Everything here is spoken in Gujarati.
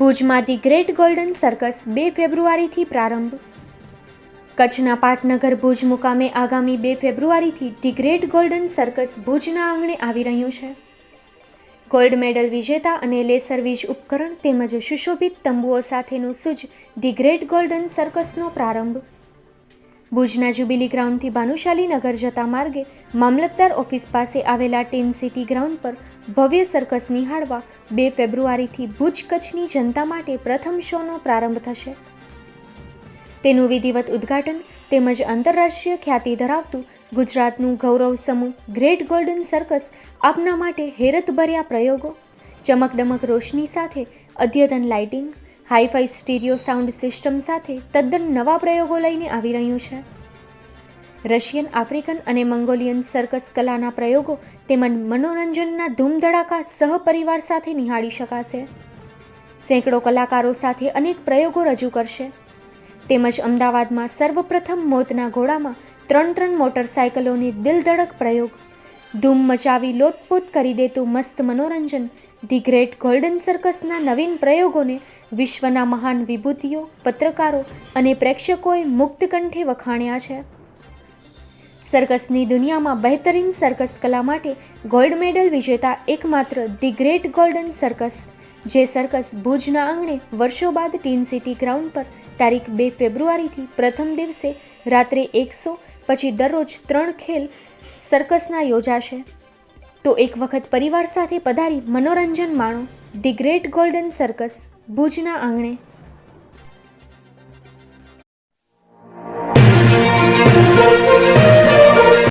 ભુજમાં ધી ગ્રેટ ગોલ્ડન સર્કસ બે ફેબ્રુઆરીથી પ્રારંભ. કચ્છના પાટનગર ભુજ મુકામે આગામી બે ફેબ્રુઆરીથી ધી ગ્રેટ ગોલ્ડન સર્કસ ભુજના આંગણે આવી રહ્યું છે. ગોલ્ડ મેડલ વિજેતા અને લેસર વીજ ઉપકરણ તેમજ સુશોભિત તંબુઓ સાથેનું સુજ ધી ગ્રેટ ગોલ્ડન સર્કસનો પ્રારંભ. ભુજના જ્યુબિલી ગ્રાઉન્ડથી ભાનુશાલી નગર જતા માર્ગે મામલતદાર ઓફિસ પાસે આવેલા ટીન સિટી ગ્રાઉન્ડ પર ભવ્ય સર્કસ નિહાળવા બે ફેબ્રુઆરીથી ભુજ કચ્છની જનતા માટે પ્રથમ શોનો પ્રારંભ થશે. તેનું વિધિવત ઉદ્ઘાટન તેમજ આંતરરાષ્ટ્રીય ખ્યાતિ ધરાવતું ગુજરાતનું ગૌરવ સમૂહ ગ્રેટ ગોલ્ડન સર્કસ આપના માટે હેરતભર્યા પ્રયોગો ચમકડમક રોશની સાથે અદ્યતન lighting hi fi stereo sound system સાથે તદ્દન નવા પ્રયોગો લઈને આવી રહ્યું છે. રશિયન, આફ્રિકન અને મંગોલિયન સર્કસ કલાના પ્રયોગો તેમજ મનોરંજનના ધૂમધડાકા સહપરિવાર સાથે નિહાળી શકાશે. સેંકડો કલાકારો સાથે અનેક પ્રયોગો રજૂ કરશે. તેમજ અમદાવાદમાં સર્વપ્રથમ મોતના ઘોડામાં ત્રણ ત્રણ મોટરસાયકલોની દિલધડક પ્રયોગ. ધૂમ મચાવી લોતપોત કરી દેતું મસ્ત મનોરંજન ધી ગ્રેટ ગોલ્ડન સર્કસના નવીન પ્રયોગોને વિશ્વના મહાન વિભૂતિઓ, પત્રકારો અને પ્રેક્ષકોએ મુક્ત કંઠે વખાણ્યા છે. સર્કસની દુનિયામાં બહેતરીન સર્કસ કલા માટે ગોલ્ડ મેડલ વિજેતા એકમાત્ર ધી ગ્રેટ ગોલ્ડન સર્કસ, જે સર્કસ ભુજના આંગણે વર્ષો બાદ ટીન સિટી ગ્રાઉન્ડ પર તારીખ બે ફેબ્રુઆરીથી પ્રથમ દિવસે રાત્રે એકસો, પછી દરરોજ ત્રણ ખેલ સર્કસના યોજાશે. તો એક વખત પરિવાર સાથે પધારી મનોરંજન માણો ધી ગ્રેટ ગોલ્ડન સર્કસ ભુજના આંગણે.